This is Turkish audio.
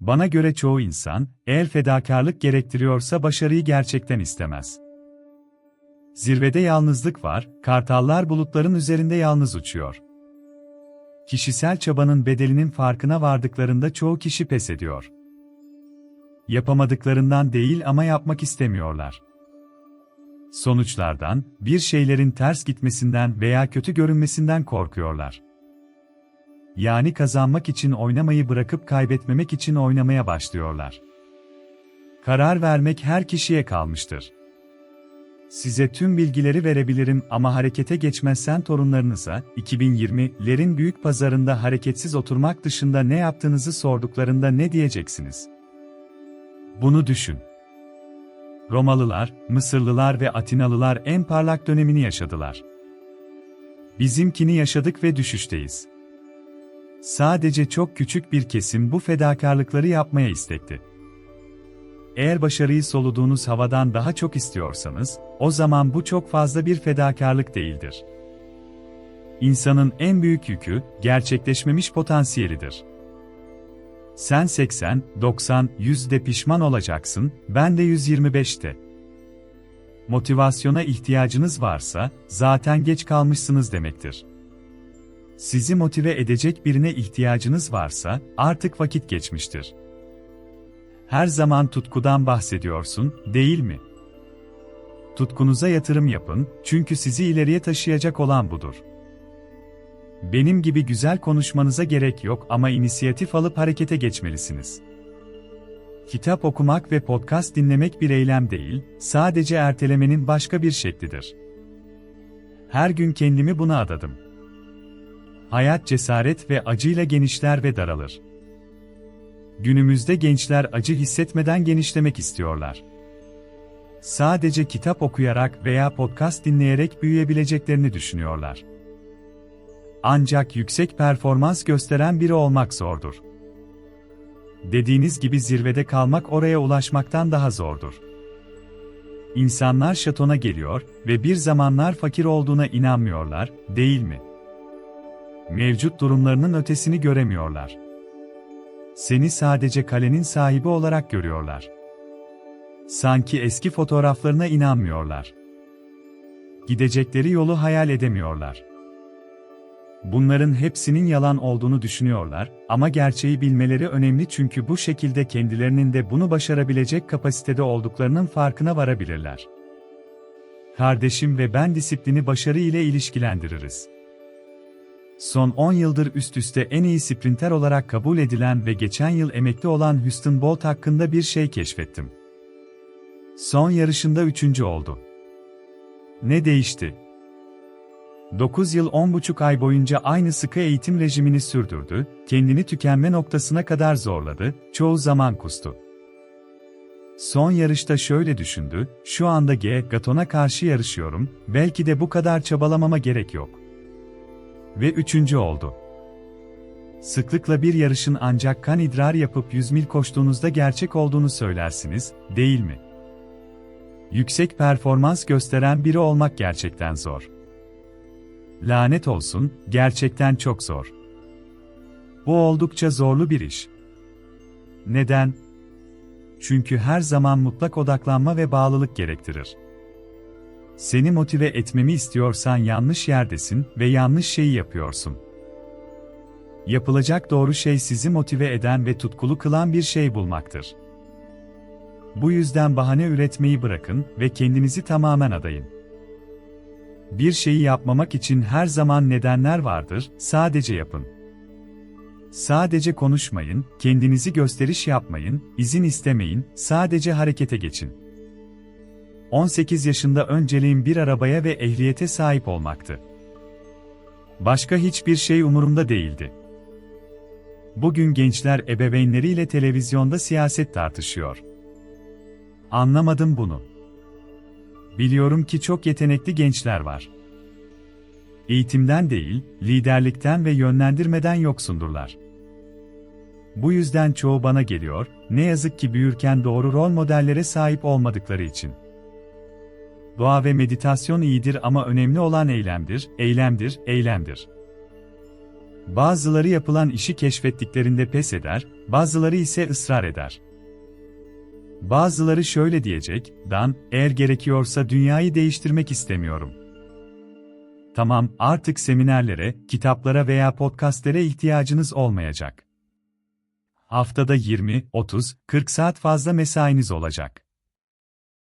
Bana göre çoğu insan, eğer fedakarlık gerektiriyorsa başarıyı gerçekten istemez. Zirvede yalnızlık var, kartallar bulutların üzerinde yalnız uçuyor. Kişisel çabanın bedelinin farkına vardıklarında çoğu kişi pes ediyor. Yapamadıklarından değil ama yapmak istemiyorlar. Sonuçlardan, bir şeylerin ters gitmesinden veya kötü görünmesinden korkuyorlar. Yani kazanmak için oynamayı bırakıp kaybetmemek için oynamaya başlıyorlar. Karar vermek her kişiye kalmıştır. Size tüm bilgileri verebilirim ama harekete geçmezsen torunlarınıza, 2020'lerin büyük pazarında hareketsiz oturmak dışında ne yaptığınızı sorduklarında ne diyeceksiniz? Bunu düşün. Romalılar, Mısırlılar ve Atinalılar en parlak dönemini yaşadılar. Bizimkini yaşadık ve düşüşteyiz. Sadece çok küçük bir kesim bu fedakarlıkları yapmaya istekti. Eğer başarıyı soluduğunuz havadan daha çok istiyorsanız, o zaman bu çok fazla bir fedakarlık değildir. İnsanın en büyük yükü, gerçekleşmemiş potansiyelidir. Sen 80, 90, 100'de pişman olacaksın, ben de 125'te. Motivasyona ihtiyacınız varsa, zaten geç kalmışsınız demektir. Sizi motive edecek birine ihtiyacınız varsa, artık vakit geçmiştir. Her zaman tutkudan bahsediyorsun, değil mi? Tutkunuza yatırım yapın, çünkü sizi ileriye taşıyacak olan budur. Benim gibi güzel konuşmanıza gerek yok ama inisiyatif alıp harekete geçmelisiniz. Kitap okumak ve podcast dinlemek bir eylem değil, sadece ertelemenin başka bir şeklidir. Her gün kendimi buna adadım. Hayat cesaret ve acıyla genişler ve daralır. Günümüzde gençler acı hissetmeden genişlemek istiyorlar. Sadece kitap okuyarak veya podcast dinleyerek büyüyebileceklerini düşünüyorlar. Ancak yüksek performans gösteren biri olmak zordur. Dediğiniz gibi zirvede kalmak oraya ulaşmaktan daha zordur. İnsanlar şatona geliyor ve bir zamanlar fakir olduğuna inanmıyorlar, değil mi? Mevcut durumlarının ötesini göremiyorlar. Seni sadece kalenin sahibi olarak görüyorlar. Sanki eski fotoğraflarına inanmıyorlar. Gidecekleri yolu hayal edemiyorlar. Bunların hepsinin yalan olduğunu düşünüyorlar ama gerçeği bilmeleri önemli çünkü bu şekilde kendilerinin de bunu başarabilecek kapasitede olduklarının farkına varabilirler. Kardeşim ve ben disiplini başarı ile ilişkilendiririz. Son 10 yıldır üst üste en iyi sprinter olarak kabul edilen ve geçen yıl emekli olan Houston Bolt hakkında bir şey keşfettim. Son yarışında üçüncü oldu. Ne değişti? 9 yıl 10,5 ay boyunca aynı sıkı eğitim rejimini sürdürdü, kendini tükenme noktasına kadar zorladı, çoğu zaman kustu. Son yarışta şöyle düşündü, şu anda G. Gaton'a karşı yarışıyorum, belki de bu kadar çabalamama gerek yok. Ve üçüncü oldu. Sıklıkla bir yarışın ancak kan idrar yapıp 100 mil koştuğunuzda gerçek olduğunu söylersiniz, değil mi? Yüksek performans gösteren biri olmak gerçekten zor. Lanet olsun, gerçekten çok zor. Bu oldukça zorlu bir iş. Neden? Çünkü her zaman mutlak odaklanma ve bağlılık gerektirir. Seni motive etmemi istiyorsan yanlış yerdesin ve yanlış şeyi yapıyorsun. Yapılacak doğru şey sizi motive eden ve tutkulu kılan bir şey bulmaktır. Bu yüzden bahane üretmeyi bırakın ve kendinizi tamamen adayın. Bir şeyi yapmamak için her zaman nedenler vardır, sadece yapın. Sadece konuşmayın, kendinizi gösteriş yapmayın, izin istemeyin, sadece harekete geçin. 18 yaşında önceliğim bir arabaya ve ehliyete sahip olmaktı. Başka hiçbir şey umurumda değildi. Bugün gençler ebeveynleriyle televizyonda siyaset tartışıyor. Anlamadım bunu. Biliyorum ki çok yetenekli gençler var. Eğitimden değil, liderlikten ve yönlendirmeden yoksundurlar. Bu yüzden çoğu bana geliyor, ne yazık ki büyürken doğru rol modellere sahip olmadıkları için. Doğa ve meditasyon iyidir ama önemli olan eylemdir, eylemdir, eylemdir. Bazıları yapılan işi keşfettiklerinde pes eder, bazıları ise ısrar eder. Bazıları şöyle diyecek, Dan, eğer gerekiyorsa dünyayı değiştirmek istemiyorum. Tamam, artık seminerlere, kitaplara veya podcastlere ihtiyacınız olmayacak. Haftada 20, 30, 40 saat fazla mesainiz olacak.